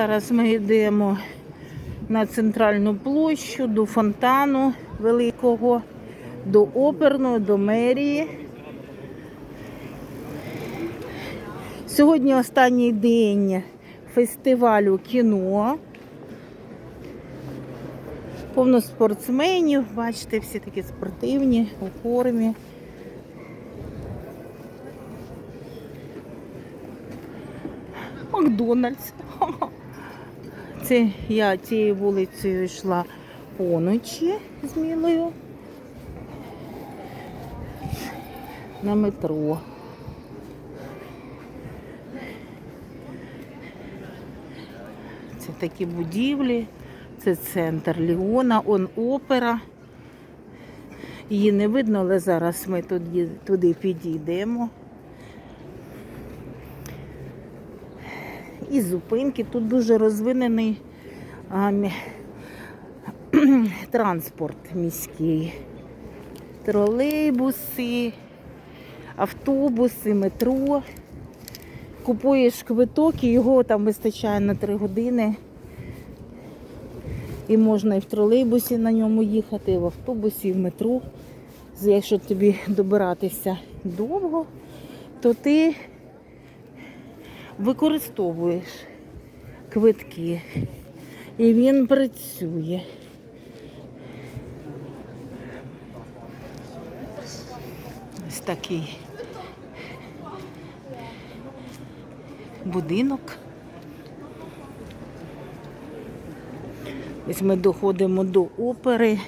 Зараз ми йдемо на центральну площу, до фонтану великого, до оперної, до мерії. Сьогодні останній день фестивалю кіно. Повно спортсменів, бачите, всі такі спортивні у формі. Макдональдс. Це я цією вулицею йшла поночі з Мілою на метро. Це такі будівлі, це центр Ліона, он опера. Її не видно, але зараз ми туди, туди підійдемо. І зупинки. Тут дуже розвинений транспорт міський. Тролейбуси, автобуси, метро. Купуєш квиток і його там вистачає на 3 години. І можна і в тролейбусі на ньому їхати, і в автобусі, і в метро. Якщо тобі добиратися довго, то ти використовуєш квитки. І він працює. Ось такий будинок. Ось ми доходимо до опери.